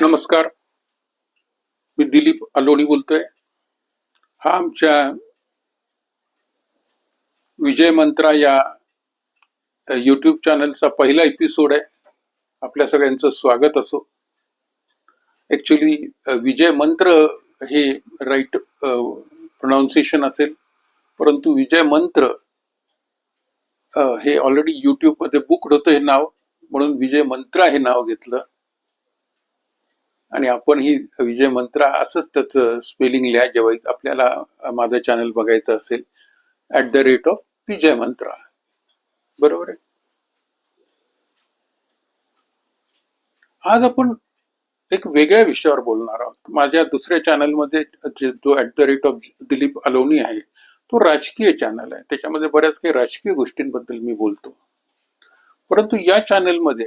नमस्कार. मी दिलीप अलोणी बोलतोय. हा आमच्या विजय मंत्रा या यूट्यूब चॅनलचा पहिला एपिसोड आहे. आपल्या सगळ्यांचं स्वागत असो. ऍक्च्युली विजय मंत्र हे राईट प्रोनाऊन्सिएशन असेल. परंतु विजय मंत्र हे ऑलरेडी यूट्यूबमध्ये बुकड होतं हे नाव. म्हणून विजय मंत्रा हे नाव घेतलं. आणि आपण ही विजय मंत्रा असंच त्याचं स्पेलिंग लिहा जेव्हा आपल्याला माझं चॅनल बघायचं असेल. At the rate of Vijay Mantra. बरोबर आहे? आज आपण एक वेगळ्या विषयावर बोलणार आहोत. माझ्या दुसऱ्या चॅनलमध्ये जो at the rate of Dilip Aloni आहे तो राजकीय चॅनल आहे. त्याच्यामध्ये बऱ्याच काही राजकीय गोष्टींबद्दल मी बोलतो. परंतु या चॅनलमध्ये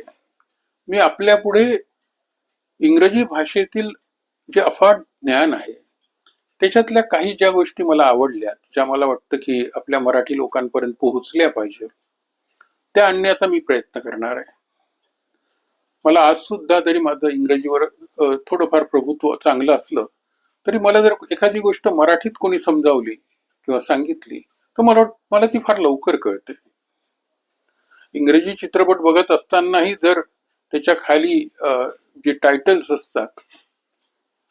मी आपल्या पुढे इंग्रजी भाषेतील जे अफाट ज्ञान आहे त्याच्यातल्या काही ज्या गोष्टी मला आवडल्या ज्या मला वाटतं की आपल्या मराठी लोकांपर्यंत पोहोचल्या पाहिजे त्या आणण्याचा मी प्रयत्न करणार आहे. मला आज सुद्धा जरी माझं इंग्रजीवर थोडंफार प्रभुत्व चांगलं असलं तरी मला जर एखादी गोष्ट मराठीत कोणी समजावली किंवा सांगितली तर मला मला ती फार लवकर कळते. इंग्रजी चित्रपट बघत असतानाही जर त्याच्याखाली जे टायटल्स असतात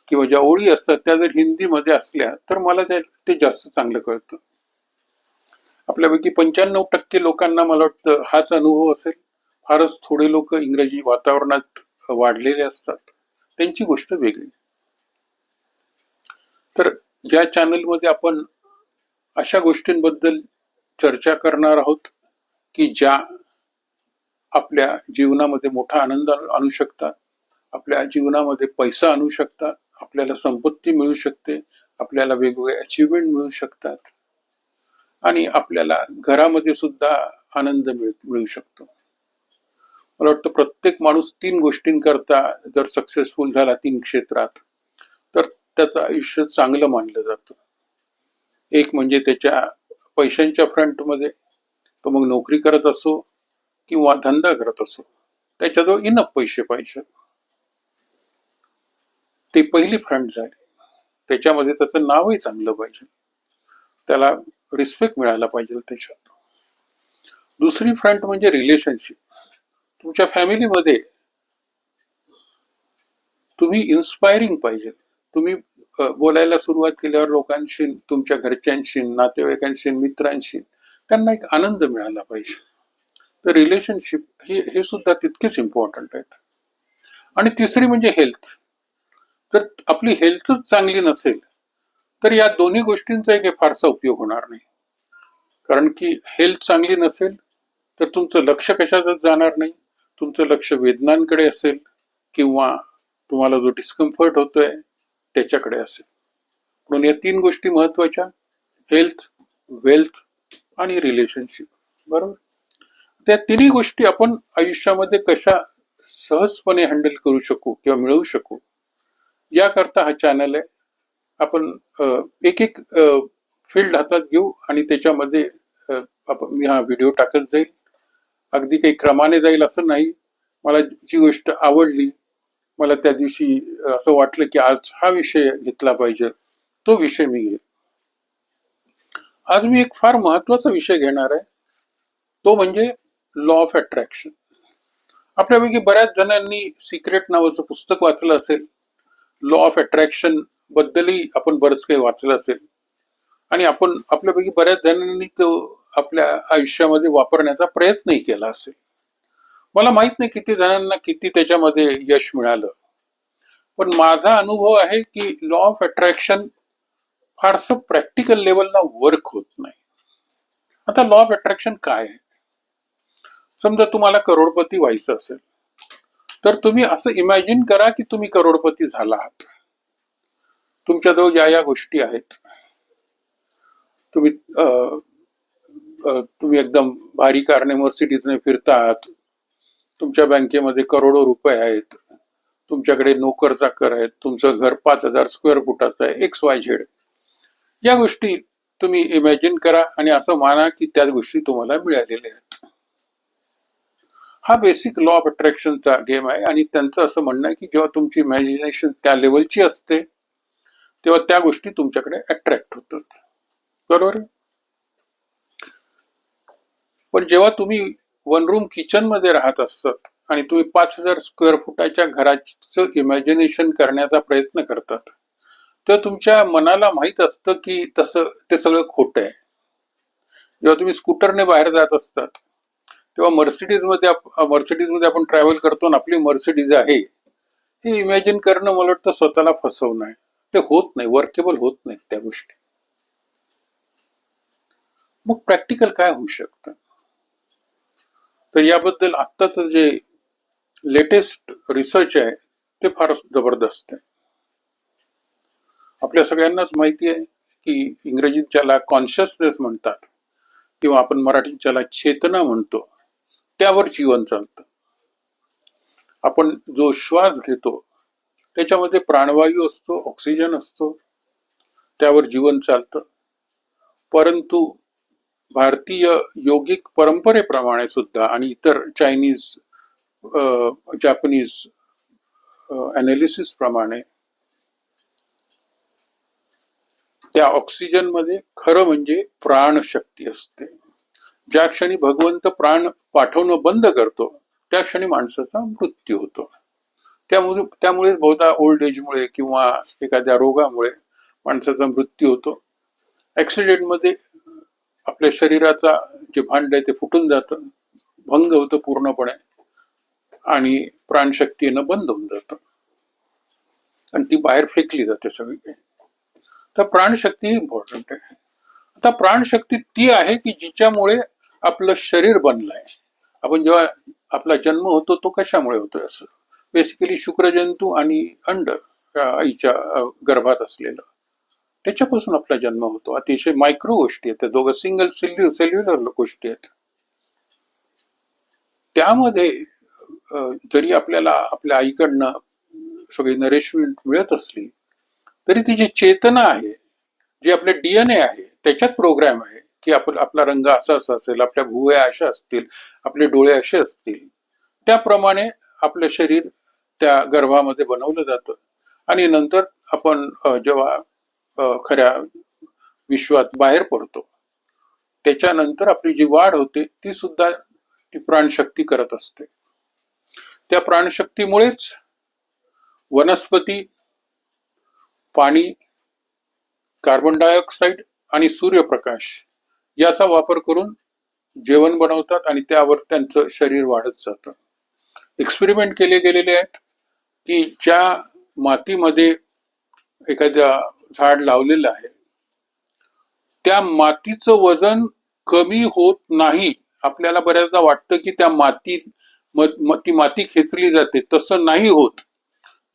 किंवा ज्या ओळी असतात त्या जर हिंदीमध्ये असल्या तर मला ते ते जास्त चांगलं कळतं. आपल्यापैकी पंच्याण्णव टक्के लोकांना मला वाटतं हाच अनुभव असेल. फारच थोडे लोक इंग्रजी वातावरणात वाढलेले असतात. त्यांची गोष्ट वेगळी. तर या चॅनलमध्ये आपण अशा गोष्टींबद्दल चर्चा करणार आहोत की ज्या आपल्या जीवनामध्ये मोठा आनंद आणू शकतात. आपल्या जीवनामध्ये पैसा आणू शकतात. आपल्याला संपत्ती मिळू शकते. आपल्याला वेगवेगळे अचिव्हमेंट मिळू शकतात. आणि आपल्याला घरामध्ये सुद्धा आनंद मिळ मिळू शकतो. मला वाटतं प्रत्येक माणूस तीन गोष्टींकरता जर सक्सेसफुल झाला तीन क्षेत्रात तर त्याचं आयुष्य चांगलं मानलं जातं. एक म्हणजे त्याच्या पैशांच्या फ्रंटमध्ये तो मग नोकरी करत असो किंवा धंदा करत असो त्याच्याजवळ इनफ पैसे पाहिजे. ती पहिली फ्रंट झाली. त्याच्यामध्ये त्याचं नावही चांगलं पाहिजे. त्याला रिस्पेक्ट मिळायला पाहिजे त्याच्यात. दुसरी फ्रंट म्हणजे रिलेशनशिप तुमच्या फॅमिलीमध्ये तुम्ही इन्स्पायरिंग पाहिजे. तुम्ही बोलायला सुरुवात केल्यावर लोकांशी तुमच्या घरच्यांशी नातेवाईकांशी मित्रांशी त्यांना एक आनंद मिळाला पाहिजे. तर रिलेशनशिप हे हे सुद्धा तितकेच इम्पॉर्टंट आहेत. आणि तिसरी म्हणजे हेल्थ जर आपली हेल्थच चांगली नसेल तर या दोन्ही गोष्टींचा काही फारसा उपयोग होणार नाही. कारण की हेल्थ चांगली नसेल तर तुमचं लक्ष कशातच जाणार नाही. तुमचं लक्ष वेदनांकडे असेल किंवा तुम्हाला जो डिस्कम्फर्ट होतोय त्याच्याकडे असेल. म्हणून या तीन गोष्टी महत्त्वाच्या हेल्थ वेल्थ आणि रिलेशनशिप बरोबर? त्या तिन्ही गोष्टी आपण आयुष्यामध्ये कशा सहजपणे हँडल करू शकू किंवा मिळवू शकू याकरता हा चॅनल आहे. आपण एक एक फील्ड हातात घेऊ आणि त्याच्यामध्ये आपण मी हा व्हिडिओ टाकत जाईल. अगदी काही क्रमाने जाईल असं नाही. मला जी गोष्ट आवडली मला त्या दिवशी असं वाटलं की आज हा विषय घेतला पाहिजे तो विषय मी घेईल. आज मी एक फार महत्त्वाचा विषय घेणार आहे. तो म्हणजे लॉ ऑफ अट्रॅक्शन आपल्यापैकी बऱ्याच जणांनी सिक्रेट नावाचं पुस्तक वाचलं असेल. लॉ ऑफ अट्रॅक्शन बद्दलही आपण बरंच काही वाचलं असेल. आणि आपण आपल्यापैकी बऱ्याच जणांनी तो आपल्या आयुष्यामध्ये वापरण्याचा प्रयत्नही केला असेल. मला माहीत नाही किती जणांना किती त्याच्यामध्ये यश मिळालं. पण माझा अनुभव आहे की लॉ ऑफ अट्रॅक्शन फारसं प्रॅक्टिकल लेवलला वर्क होत नाही. आता लॉ ऑफ अट्रॅक्शन काय आहे? समजा तुम्हाला करोडपती व्हायचं असेल तर तुम्ही असं इमॅजिन करा की तुम्ही करोडपती झाला आहात. तुमच्याजवळ ज्या या गोष्टी आहेत. तुम्ही तुम्ही एकदम भारी कारने मर्सिडीजने फिरता आहात तुमच्या बँकेमध्ये करोडो रुपये आहेत. तुमच्याकडे नोकर चाकर आहेत. तुमचं घर पाच हजार स्क्वेअर फुटाचं आहे एक्स वाय झेड या गोष्टी तुम्ही इमॅजिन करा आणि असं माना की त्या गोष्टी तुम्हाला मिळालेल्या आहेत. हा बेसिक लॉ ऑफ अट्रॅक्शनचा गेम आहे. आणि त्यांचं असं म्हणणं आहे की जेव्हा तुमची इमॅजिनेशन त्या लेवलची असते तेव्हा त्या गोष्टी तुमच्याकडे अट्रॅक्ट होतात. बरोबर पण जेव्हा तुम्ही वन रूम किचनमध्ये राहत असतात आणि तुम्ही पाच हजार स्क्वेअर फुटाच्या घराचं इमॅजिनेशन करण्याचा प्रयत्न करतात तर तुमच्या मनाला माहीत असतं की तसं ते सगळं खोटं आहे. जेव्हा तुम्ही स्कूटरने बाहेर जात असतात तेव्हा मर्सिडीजमध्ये मर्सिडीजमध्ये आपण ट्रॅव्हल करतो आणि आपली मर्सिडीज आहे हे इमॅजिन करणं मला वाटतं स्वतःला फसवणं आहे. ते होत नाही वर्केबल होत नाही त्या गोष्टी. मग प्रॅक्टिकल काय होऊ शकतं? तर याबद्दल आत्ताच जे लेटेस्ट रिसर्च आहे ते फार जबरदस्त आहे. आपल्या सगळ्यांनाच माहिती आहे की इंग्रजीत ज्याला कॉन्शियसनेस म्हणतात किंवा आपण मराठीत ज्याला चेतना म्हणतो त्यावर जीवन चालतं. आपण जो श्वास घेतो त्याच्यामध्ये प्राणवायू असतो ऑक्सिजन असतो त्यावर जीवन चालतं. परंतु भारतीय योगिक परंपरेप्रमाणे सुद्धा आणि इतर चायनीज जॅपनीज अनालिसिस प्रमाणे त्या ऑक्सिजनमध्ये खरं म्हणजे प्राणशक्ती असते. ज्या क्षणी भगवंत प्राण पाठवणं बंद करतो त्या क्षणी माणसाचा मृत्यू होतो. त्यामुळे त्यामुळे बहुधा ओल्ड एजमुळे किंवा एखाद्या रोगामुळे माणसाचा मृत्यू होतो. ॲक्सिडेंटमध्ये आपल्या शरीराचा जे भांड आहे ते फुटून जातं भंग होतं पूर्णपणे आणि प्राणशक्ती येणं बंद होऊन जातं. आणि ती बाहेर फेकली जाते सगळी काही तर प्राणशक्ती इम्पॉर्टंट आहे. आता प्राणशक्ती ती आहे की जिच्यामुळे आपलं शरीर बनलंय. आपण जेव्हा आपला जन्म होतो तो कशामुळे होतोय असं? बेसिकली शुक्रजंतू आणि अंड आईच्या गर्भात असलेलं. त्याच्यापासून आपला जन्म होतो. अतिशय मायक्रो गोष्टी आहेत. त्या दोघं सिंगल सेल्यु सेल्युलर गोष्टी आहेत. त्यामध्ये जरी आपल्याला आपल्या आईकडनं सगळी नरेशमेंट मिळत असली तरी ती जी चेतना आहे जी आपले डीएनए आहे त्याच्यात प्रोग्राम आहे. की आपण आपला रंग असा असा असेल आपल्या भुवया अशा असतील आपले डोळे असे असतील. त्याप्रमाणे आपलं शरीर त्या गर्भामध्ये बनवलं जातं. आणि नंतर आपण जेव्हा खऱ्या विश्वात बाहेर पडतो त्याच्यानंतर आपली जी वाढ होते ती सुद्धा ती प्राणशक्ती करत असते. त्या प्राणशक्तीमुळेच वनस्पती पाणी कार्बन डायऑक्साईड आणि सूर्यप्रकाश याचा वापर करून जेवण बनवतात आणि त्यावर त्यांचं शरीर वाढत जातं. एक्सपेरिमेंट केले गेलेले आहेत की ज्या मातीमध्ये एखाद्या झाड लावलेलं आहे त्या मातीचं वजन कमी होत नाही. आपल्याला बऱ्याचदा वाटतं की त्या माती म- म- ती माती खेचली जाते. तसं नाही होत.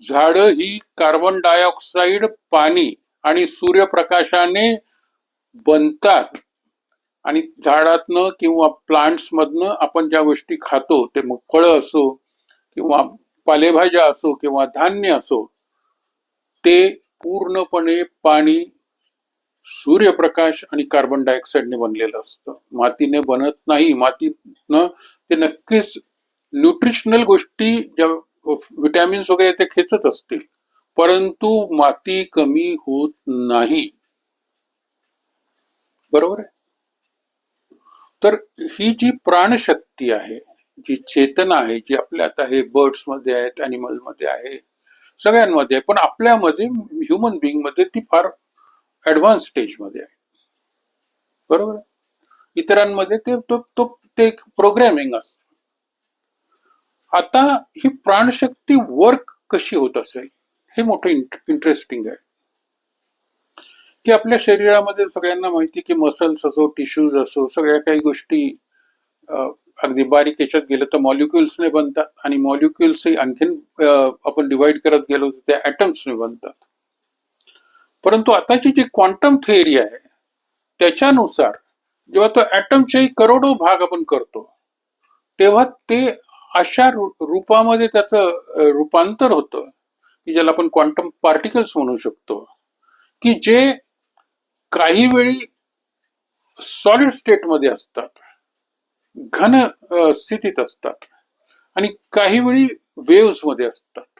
झाडं ही कार्बन डायऑक्साईड पाणी आणि सूर्यप्रकाशाने बनतात. आणि झाडातनं किंवा प्लांट्स मधनं आपण ज्या गोष्टी खातो ते मग फळं असो किंवा पालेभाज्या असो किंवा धान्य असो ते पूर्णपणे पाणी सूर्यप्रकाश आणि कार्बन डायऑक्साईडने बनलेलं असतं. मातीने बनत नाही. मातीनं ते नक्कीच न्यूट्रिशनल गोष्टी ज्या विटॅमिन्स वगैरे ते खेचत असतील. परंतु माती कमी होत नाही. बरोबर आहे? तर ही जी प्राणशक्ती आहे जी चेतना आहे जी आपल्या आता हे बर्ड्समध्ये आहेत अॅनिमलमध्ये आहे सगळ्यांमध्ये आहे पण आपल्यामध्ये ह्युमन बिईंगमध्ये ती फार ऍडव्हान्स स्टेजमध्ये आहे. बरोबर? इतरांमध्ये ते तो तो ते एक प्रोग्रॅमिंग असतं. आता ही प्राणशक्ती वर्क कशी होत असेल हे मोठं इंटरेस्टिंग आहे. की आपल्या शरीरामध्ये सगळ्यांना माहिती की मसल्स असो टिश्यूज असो सगळ्या काही गोष्टी अगदी बारीक याच्यात गेलं तर मॉलिक्युल्सने बनतात आणि मॉलिक्युल्स आणखीन आपण डिवाइड करत गेलो तर त्या ॲटम्सने बनतात. परंतु आताची जी क्वांटम थिअरी आहे त्याच्यानुसार जेव्हा तो ऍटमचे करोडो भाग आपण करतो तेव्हा ते अशा रूपामध्ये त्याचं रूपांतर होतं की ज्याला आपण क्वांटम पार्टिकल्स म्हणू शकतो की जे काही वेळी सॉलिड स्टेटमध्ये असतात. घन स्थितीत असतात. आणि काही वेळी वेव्समध्ये असतात.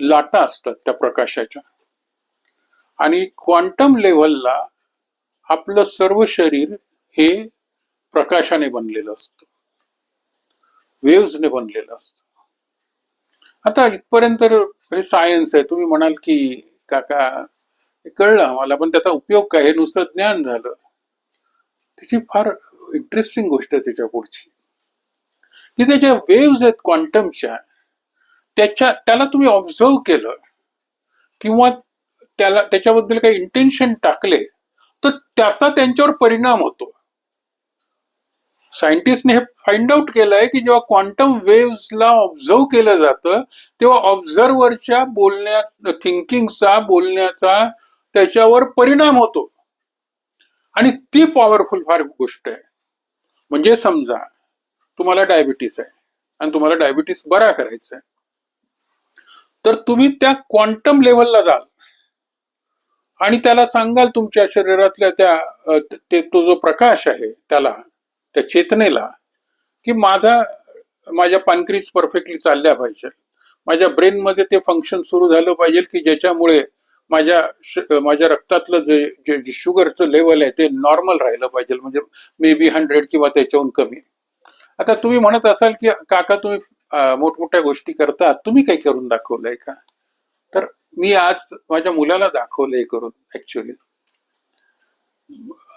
लाटा असतात त्या प्रकाशाच्या. आणि क्वांटम लेव्हलला आपलं सर्व शरीर हे प्रकाशाने बनलेलं असतं. वेव्सने बनलेलं असतं. आता इथपर्यंत हे सायन्स आहे. तुम्ही म्हणाल की काका हे कळलं आम्हाला पण त्याचा उपयोग काय? हे नुसतं ज्ञान झालं. त्याची फार इंटरेस्टिंग गोष्ट आहे त्याच्या पुढची. की त्याच्या वेव्ज आहेत क्वांटमच्या त्याच्या त्याला तुम्ही ऑब्झर्व केलं किंवा त्याला त्याच्याबद्दल काही इंटेन्शन टाकले तर त्याचा त्यांच्यावर परिणाम होतो. सायंटिस्टने हे फाइंड आउट केलंय की जेव्हा क्वांटम वेव्सला ऑब्झर्व केलं जातं तेव्हा ऑब्झर्वरच्या बोलण्या थिंकिंगचा बोलण्याचा त्याच्यावर परिणाम होतो. आणि ती पॉवरफुल फार गोष्ट आहे. म्हणजे समजा तुम्हाला डायबिटीस आहे आणि तुम्हाला डायबिटीस बरा करायचा आहे. तर तुम्ही त्या क्वांटम लेवलला जाल. आणि त्याला सांगाल तुमच्या शरीरातल्या त्या ते तो जो प्रकाश आहे त्याला त्या चेतनेला की माझा माझ्या पानक्रीज परफेक्टली चालल्या पाहिजे माझ्या ब्रेनमध्ये ते फंक्शन सुरू झालं पाहिजे की ज्याच्यामुळे माझ्या माझ्या रक्तातलं जे जे शुगरचं लेवल आहे ते नॉर्मल राहिलं पाहिजे. म्हणजे मे बी हंड्रेड किंवा त्याच्याहून कमी. आता तुम्ही म्हणत असाल की काका तुम्ही मोठमोठ्या गोष्टी करता तुम्ही काही करून दाखवलंय का? तर मी आज माझ्या मुलाला दाखवलंय करून ऍक्च्युली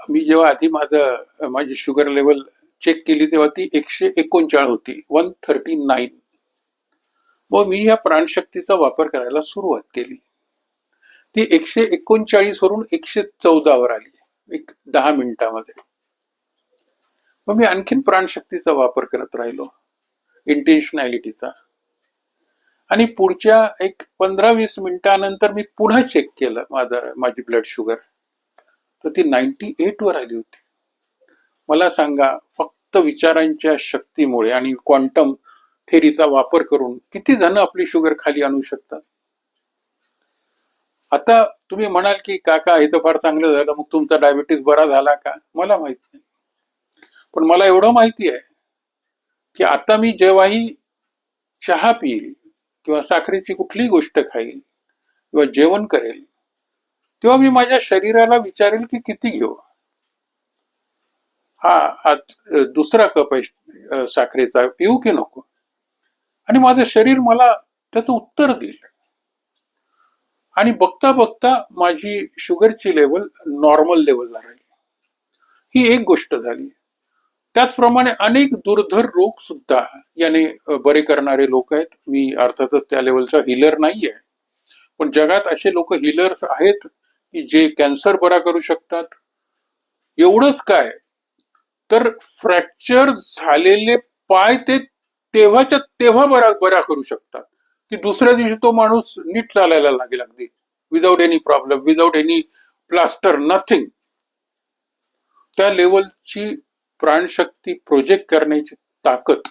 मी जेव्हा आधी माझं माझी शुगर लेवल चेक केली तेव्हा ती एकशे एकोणचाळ होती वन थर्टी नाईन मग मी या प्राणशक्तीचा वापर करायला सुरुवात केली. ती एकशे एकोणचाळीस वरून एकशे चौदावर आली एक दहा मिनिटामध्ये. मग मी आणखीन प्राणशक्तीचा वापर करत राहिलो इंटेन्शनॅलिटीचा आणि पुढच्या एक पंधरा वीस मिनिटानंतर मी पुन्हा चेक केलं माझं माझी ब्लड शुगर तर ती नाईन्टी एट वर आली होती. मला सांगा फक्त विचारांच्या शक्तीमुळे आणि क्वांटम थेरीचा वापर करून किती जण आपली शुगर खाली आणू शकतात? आता तुम्ही म्हणाल की काका हे तर फार चांगलं झालं मग तुमचा डायबिटीस बरा झाला का? मला माहीत नाही. पण मला एवढं माहिती आहे की आता मी जेव्हाही चहा पिईल किंवा साखरेची कुठलीही गोष्ट खाईल किंवा जेवण करेल तेव्हा मी माझ्या शरीराला विचारेल की किती घेऊ. हा आज दुसरा कप आहे साखरेचा पिऊ की नको? आणि माझं शरीर मला त्याचं उत्तर देईल. आणि बघता बघता माझी शुगरची लेवल नॉर्मल लेवलला राहिली. ही एक गोष्ट झाली. त्याचप्रमाणे अनेक दुर्धर रोग सुद्धा याने बरे करणारे लोक आहेत. मी अर्थातच त्या लेवलचा हिलर नाही आहे पण जगात असे लोक हिलर्स आहेत की जे कॅन्सर बरा करू शकतात. एवढंच काय? तर फ्रॅक्चर झालेले पाय ते तेव्हाच्या तेव्हा बरा बरा करू शकतात. की दुसऱ्या दिवशी तो माणूस नीट चालायला लागेल अगदी. Without any problem without any plaster nothing त्या लेवलची प्राणशक्ती प्रोजेक्ट करण्याची ताकद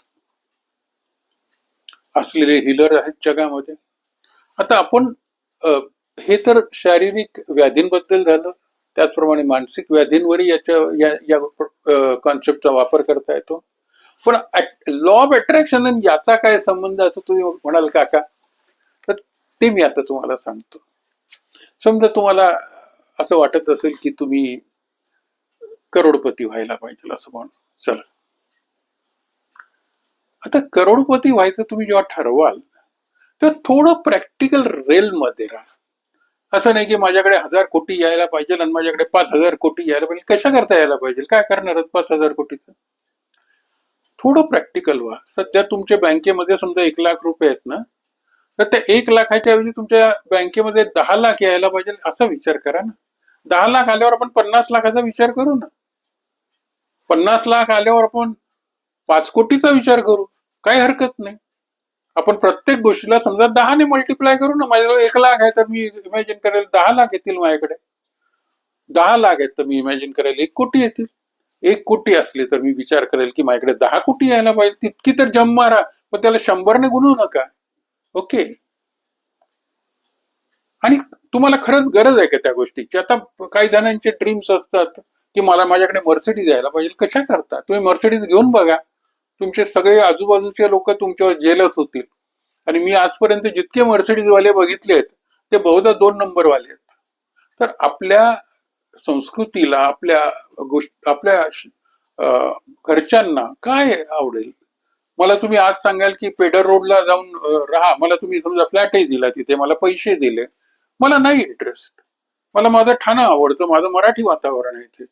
असलेले हिलर आहेत जगामध्ये. आता आपण हे तर शारीरिक व्याधींबद्दल झालं. त्याचप्रमाणे मानसिक व्याधींवरही याच्या या या कॉन्सेप्टचा वापर करता येतो. पण लॉ ऑफ अट्रॅक्शन आणि याचा काय संबंध असं तुम्ही म्हणाल काका? तर ते मी आता तुम्हाला सांगतो. समजा तुम्हाला असं वाटत असेल की तुम्ही करोडपती व्हायला पाहिजे असं म्हणून. चला. आता करोडपती व्हायचं तुम्ही जेव्हा ठरवाल तर थोडं प्रॅक्टिकल रेल मध्ये राहा. असं नाही की माझ्याकडे हजार कोटी यायला पाहिजे आणि माझ्याकडे पाच हजार कोटी यायला पाहिजे. कशा करता यायला पाहिजे? काय करणार पाच हजार कोटीचं? थोडं प्रॅक्टिकल व्हा. सध्या तुमच्या बँकेमध्ये समजा एक लाख रुपये आहेत ना तर त्या एक लाखाच्या ऐवजी तुमच्या बँकेमध्ये दहा लाख यायला पाहिजे असा विचार करा ना. दहा लाख आल्यावर आपण पन्नास लाखाचा विचार करू ना. पन्नास लाख आल्यावर आपण पाच कोटीचा विचार करू. काही हरकत नाही. आपण प्रत्येक गोष्टीला समजा दहाने मल्टिप्लाय करू ना. माझ्याजवळ एक लाख आहे तर मी इमॅजिन करेल दहा लाख येतील माझ्याकडे. दहा लाख आहेत तर मी इमॅजिन करेल एक कोटी येतील. एक कोटी असली तर मी विचार करेल की माझ्याकडे दहा कोटी यायला पाहिजे. तितकी तर जम मारा. पण त्याला शंभरने गुणू नका. ओके? आणि तुम्हाला खरंच गरज आहे का त्या गोष्टीची? आता काही जणांचे ड्रीम्स असतात की मला माझ्याकडे मर्सिडीज यायला पाहिजे. कशा करता? तुम्ही मर्सिडीज घेऊन बघा. तुमचे सगळे आजूबाजूचे लोक तुमच्यावर जेलस होतील. आणि मी आजपर्यंत जितके मर्सिडीज वाले बघितले आहेत ते बहुधा दोन नंबर वाले आहेत. तर आपल्या संस्कृतीला आपल्या गोष्ट आपल्या घरच्यांना काय आवडेल? मला तुम्ही आज सांगाल की पेडर रोडला जाऊन राहा. मला तुम्ही समजा फ्लॅटही दिला तिथे मला पैसे दिले. मला नाही इंटरेस्ट मला माझं ठाणं आवडतं माझं मराठी वातावरण आहे ते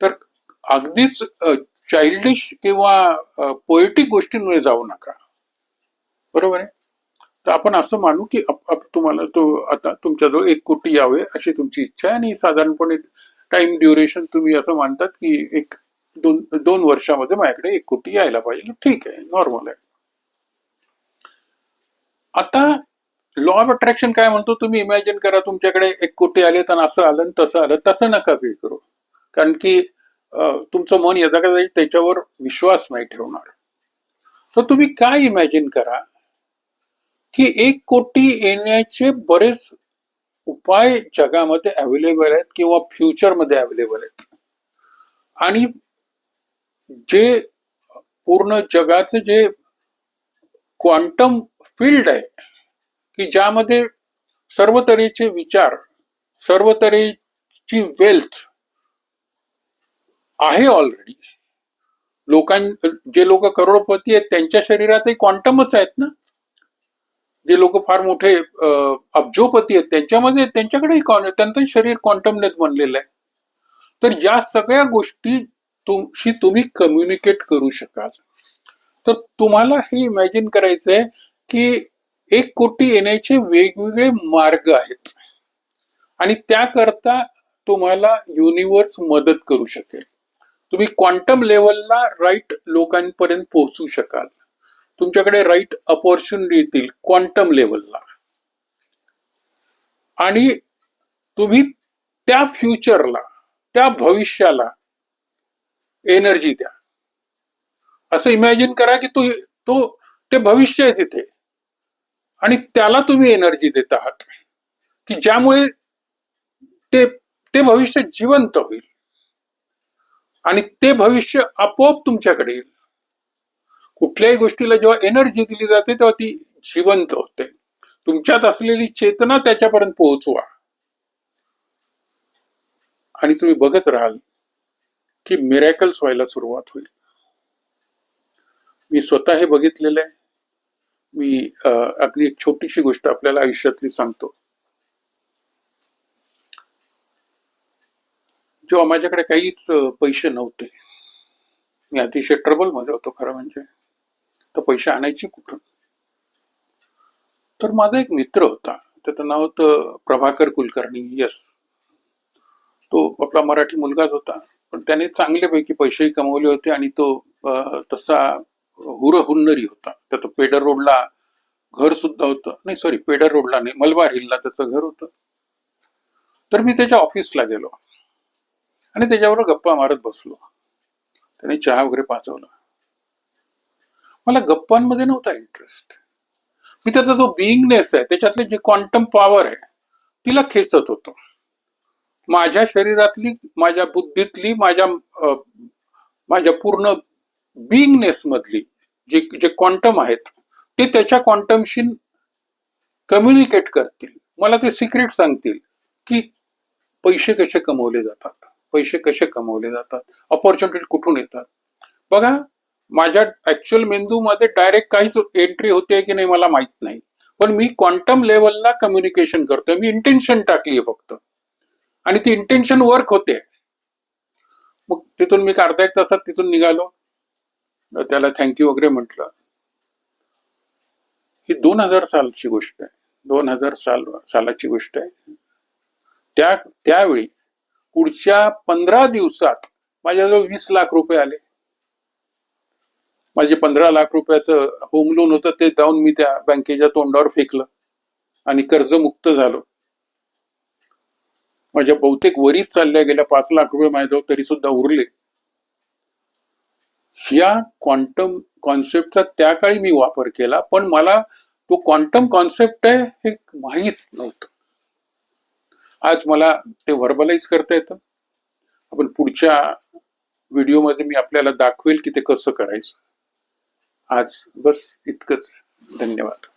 तर अगदीच चाइल्डिश किंवा पोएटिक गोष्टींमुळे जाऊ नका. बरोबर आहे? तर आपण असं मानू की तुम्हाला तो आता तुमच्याजवळ एक कोटी यावे अशी तुमची इच्छा आहे आणि साधारणपणे टाइम ड्युरेशन तुम्ही असं मानतात की एक दोन दोन वर्षामध्ये माझ्याकडे एक कोटी यायला पाहिजे. ठीक आहे नॉर्मल आहे. आता लॉ ऑफ अट्रॅक्शन काय म्हणतो? तुम्ही इमॅजिन करा तुमच्याकडे एक कोटी आले तर असं आलं आणि तसं आलं. तसं नका काही करू. कारण की तुमचं मन यदा कदाचित त्याच्यावर विश्वास नाही ठेवणार. तर तुम्ही काय इमॅजिन करा? की एक कोटी येण्याचे बरेच उपाय जगामध्ये अवेलेबल आहेत किंवा फ्युचरमध्ये अवेलेबल आहेत. आणि जे पूर्ण जगाचं जे क्वांटम फील्ड आहे की ज्यामध्ये सर्व तऱ्हेचे विचार सर्व तऱ्हेची वेल्थ आहे ऑलरेडी लोकां जे लोक करोडपती आहेत त्यांच्या शरीरात क्वांटमच आहेत ना? जे लोक फार मोठे अब्जोपती आहेत त्यांच्यामध्ये त्यांच्याकडे त्यांचं शरीर क्वांटमनेच बनलेलं आहे. तर या सगळ्या गोष्टी तुमशी तुम्ही कम्युनिकेट करू शकाल. तर तुम्हाला हे इमॅजिन करायचंय की एक कोटी येण्याचे वेगवेगळे मार्ग आहेत. आणि त्याकरता तुम्हाला युनिवर्स मदत करू शकेल. तुम्ही क्वांटम लेवलला राईट लोकांपर्यंत पोहोचू शकाल. तुमच्याकडे राईट अपॉर्च्युनिटी येतील क्वांटम लेवलला आणि तुम्ही त्या फ्युचरला त्या भविष्याला एनर्जी द्या. असं इमॅजिन करा की तो तो ते भविष्य आहे तिथे. आणि त्याला तुम्ही एनर्जी देत आहात. की ज्यामुळे ते ते भविष्य जिवंत होईल. आणि ते भविष्य आपोआप तुमच्याकडे येईल. कुठल्याही गोष्टीला जेव्हा एनर्जी दिली जाते तेव्हा ती जिवंत होते. तुमच्यात असलेली चेतना त्याच्यापर्यंत पोहोचवा. आणि तुम्ही बघत राहाल की मिरॅकल्स व्हायला सुरुवात होईल. मी स्वतः हे बघितलेलं आहे. मी अगदी एक छोटीशी गोष्ट आपल्याला आयुष्यातली सांगतो. जेव्हा माझ्याकडे काहीच पैसे नव्हते. मी अतिशय ट्रबलमध्ये होतो खरं म्हणजे. तर पैसे आणायचे कुठून तर माझा एक मित्र होता. त्याचं नाव होतं प्रभाकर कुलकर्णी. यस तो आपला मराठी मुलगाच होता. पण त्याने चांगल्यापैकी पैसेही कमवले होते आणि तो तसा हुर हुन्नरी होता. त्याचं पेडर रोडला घर सुद्धा होतं. नाही सॉरी पेडर रोडला नाही मलबार हिलला त्याचं घर होतं. तर मी त्याच्या ऑफिसला गेलो. आणि त्याच्याबरोबर गप्पा मारत बसलो. त्याने चहा वगैरे पाचवला. मला गप्पांमध्ये नव्हता इंटरेस्ट मी त्याचा जो बिईंगनेस आहे त्याच्यातली जी क्वांटम पॉवर आहे तिला खेचत होतो. माझ्या शरीरातली माझ्या बुद्धीतली माझ्या माझ्या पूर्ण बिईंगनेस मधली जे जे क्वांटम आहेत ते त्याच्या क्वांटमशी कम्युनिकेट करतील. मला ते सिक्रेट सांगतील की पैसे कसे कमवले जातात. पैसे कसे कमवले जातात. ऑपॉर्च्युनिटी कुठून येतात. बघा माझ्या ऍक्च्युअल मेंदूमध्ये डायरेक्ट काहीच एंट्री होते की नाही मला माहीत नाही. पण मी क्वांटम लेवलला कम्युनिकेशन करतोय. मी इंटेन्शन टाकली फक्त. आणि ती इंटेन्शन वर्क होते. मग तिथून मी अर्धा एक तासात तिथून निघालो. त्याला थँक्यू वगैरे म्हटलं. ही दोन हजार सालची गोष्ट आहे. दोन हजार साल सालाची गोष्ट आहे. त्या त्यावेळी पुढच्या पंधरा दिवसात माझ्याजवळ वीस लाख रुपये आले. माझे पंधरा लाख रुपयाचं होम लोन होतं ते जाऊन मी त्या बँकेच्या तोंडावर फेकलं आणि कर्जमुक्त झालो. माझ्या बहुतेक वरीच चालल्या गेल्या पाच लाख रुपये माझ्याजवळ तरी सुद्धा उरले. या क्वांटम कॉन्सेप्टचा त्या काळी मी वापर केला पण मला तो क्वांटम कॉन्सेप्ट आहे हे माहीत नव्हतं. आज मला ते व्हर्बलाइज करता येतं. आपण पुढच्या व्हिडिओमध्ये मी आपल्याला दाखवेल की ते कसं करायचं. आज बस इतकंच. धन्यवाद.